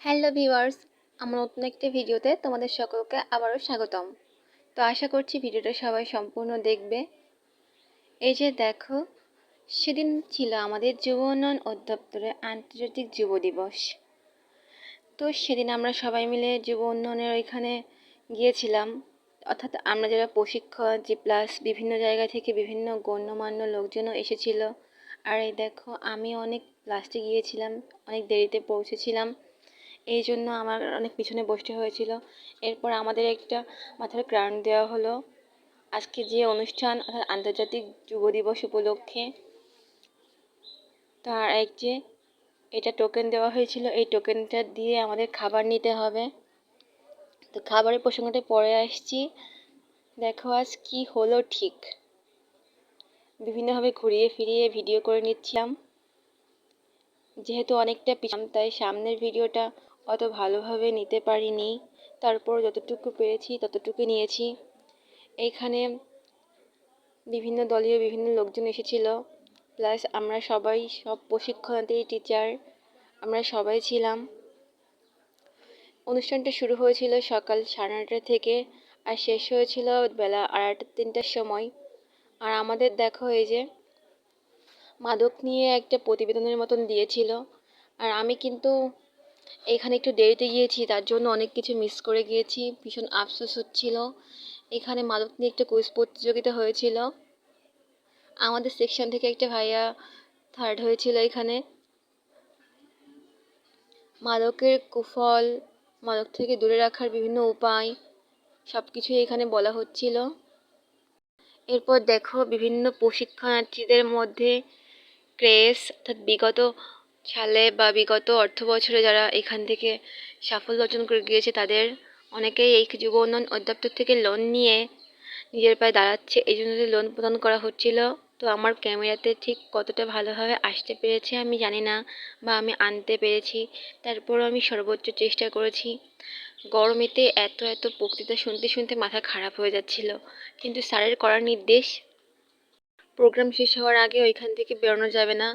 Hello viewers, আমার নতুন একটি ভিডিওতে তোমাদের সকলকে আবারও স্বাগতম। তো আশা করছি ভিডিওটা সবাই সম্পূর্ণ দেখবে। এই যে দেখো, সেদিন ছিল আমাদের যুব উন্নয়ন অধিদপ্তরের আন্তর্জাতিক যুব দিবস। তো সেদিন আমরা সবাই মিলে যুব উন্নয়নের ওইখানে গিয়েছিলাম। অর্থাৎ আমরা যারা প্রশিক্ষণ জি প্লাস, বিভিন্ন জায়গা থেকে বিভিন্ন গণ্যমান্য লোকজনও এসেছিল। আর এই দেখো, আমি অনেক লাস্টে গিয়েছিলাম, অনেক দেরিতে পৌঁছেছিলাম। এই জন্য আমার অনেক পিছনে বসতে হয়েছিল। এরপর আমাদের একটা মাথার ক্রাউন দেওয়া হলো। আজকে যে অনুষ্ঠান, অর্থাৎ আন্তর্জাতিক যুব দিবস উপলক্ষে, তার এক যে এটা টোকেন দেওয়া হয়েছিল, এই টোকেনটা দিয়ে আমাদের খাবার নিতে হবে। তো খাবারের প্রসঙ্গটা পরে আসছি। দেখো আজ কি হলো ঠিক। বিভিন্নভাবে ঘুরিয়ে ফিরিয়ে ভিডিও করে নিচ্ছিলাম। যেহেতু অনেকটা পিছাম তাই সামনের ভিডিওটা অত ভালোভাবে নিতে পারিনি। তারপর যতটুকু পেরেছি ততটুকু নিয়েছি। এইখানে বিভিন্ন দলীয় বিভিন্ন লোকজন এসেছিল। প্লাস আমরা সবাই সব প্রশিক্ষণার্থী, টিচার, আমরা সবাই ছিলাম। অনুষ্ঠানটা শুরু হয়েছিল সকাল সাড়ে নটা থেকে আর শেষ হয়েছিল বেলা আড়াইটা তিনটার সময়। আর আমাদের দেখো এই যে মাদক নিয়ে একটা প্রতিবেদনের মতন দিয়েছিল। আর আমি কিন্তু এখানে একটু দেরিতে গিয়েছি, তার জন্য অনেক কিছু মিস করে গিয়েছি, ভীষণ আফসোস হচ্ছিল। এখানে মাদক নিয়ে একটা কুইজ প্রতিযোগিতা হয়েছিল। আমাদের সেকশন থেকে একটা ভাইয়া থার্ড হয়েছিল এখানে। মাদকের কুফল, মাদক থেকে দূরে রাখার বিভিন্ন উপায় সব কিছুই এখানে বলা হচ্ছিল। এরপর দেখো বিভিন্ন প্রশিক্ষণার্থীদের মধ্যে ক্রেস অর্থাৎ বিগত সালে বা বিগত অর্থ বছরে যারা এখান থেকে সাফল্য অর্জন করে গিয়েছে, তাদের অনেকেই এই যুব উন্নয়ন অধিদপ্তর থেকে লোন নিয়ে নিজের পায়ে দাঁড়াচ্ছে। এই জন্য লোন প্রদান করা হচ্ছিল, তো আমার ক্যামেরাতে ঠিক কতটা ভালোভাবে আসতে পেরেছে আমি জানি না বা আমি আনতে পেরেছি। তারপরও আমি সর্বোচ্চ চেষ্টা করেছি। গরমেতে এত এত বক্তৃতা শুনতে শুনতে মাথা খারাপ হয়ে যাচ্ছিল। কিন্তু স্যারের করার নির্দেশ প্রোগ্রাম শেষ হওয়ার আগে ওইখান থেকে বেরোনো যাবে না।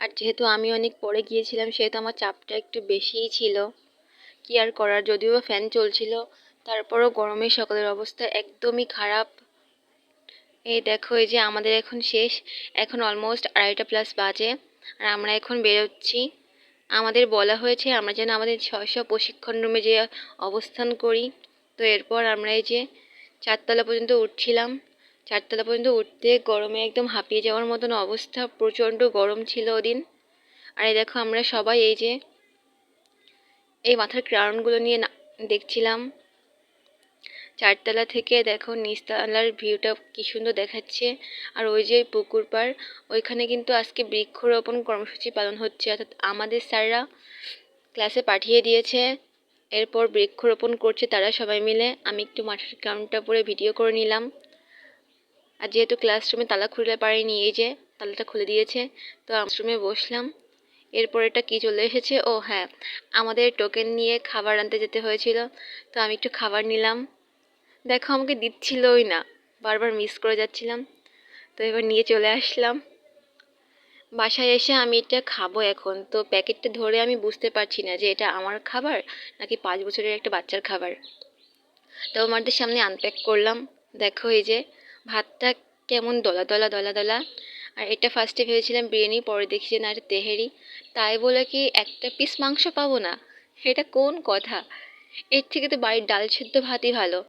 আর যেহেতু আমি অনেক পরে গিয়েছিলাম, সেহেতু আমার চাপটা একটু বেশিই ছিল। কি আর করার? যদিও ফ্যান চলছিল, তারপরও গরমে সকলের অবস্থা একদমই খারাপ। এই দেখো, এই যে আমাদের এখন শেষ, এখন অলমোস্ট আড়াইটা প্লাস বাজে, আর আমরা এখন বেরোচ্ছি। আমাদের বলা হয়েছে আমরা যেন আমাদের ছয়শো প্রশিক্ষণ রুমে যে অবস্থান করি। তো এরপর আমরা এই যে চারতলা পর্যন্ত উঠছিলাম। চারতলা পর্যন্ত উঠতে গরমে একদম হাঁপিয়ে যাওয়ার মতন অবস্থা, প্রচণ্ড গরম ছিল ওদিন। আর এই দেখো আমরা সবাই এই যে, এই মাথার ক্রাউনগুলো নিয়ে না, দেখছিলাম। চারতলা থেকে দেখো নিচতলার ভিউটা কি সুন্দর দেখাচ্ছে। আর ওই যে পুকুর পাড়, ওইখানে কিন্তু আজকে বৃক্ষরোপণ কর্মসূচি পালন হচ্ছে। অর্থাৎ আমাদের স্যাররা ক্লাসে পাঠিয়ে দিয়েছে। এরপর বৃক্ষরোপণ করছে তারা সবাই মিলে। আমি একটু মাঠের গ্রাউন্ডটা পরে ভিডিও করে নিলাম। আর যেহেতু ক্লাসরুমে তালা খুলে পারিনি, এই যে তালাটা খুলে দিয়েছে, তো ক্লাসরুমে বসলাম। এরপর এটা কি চলে এসেছে? ও হ্যাঁ আমাদের টোকেন নিয়ে খাবার আনতে যেতে হয়েছিল, তো আমি একটু খাবার নিলাম। দেখো, আমাকে দিচ্ছিলই না, বারবার মিস করে যাচ্ছিলাম, তো এবার নিয়ে চলে আসলাম। বাসায় এসে আমি এটা খাব এখন, তো প্যাকেটটা ধরে আমি বুঝতে পারছি না যে এটা আমার খাবার নাকি পাঁচ বছরের একটা বাচ্চার খাবার। তো আমাদের সামনে আনপ্যাক করলাম, দেখো এই যে ভাতটা কেমন দলা দলা দলা দলা। আর এটা ফার্স্টে ভেবেছিলাম বিরিয়ানি, পরে দেখি যে না, এটা তেহেরি। তাই বলে কি একটা পিস মাংস পাবো না? এটা কোন কথা? এর থেকে তো বাড়ির ডাল সেদ্ধ ভাতই ভালো।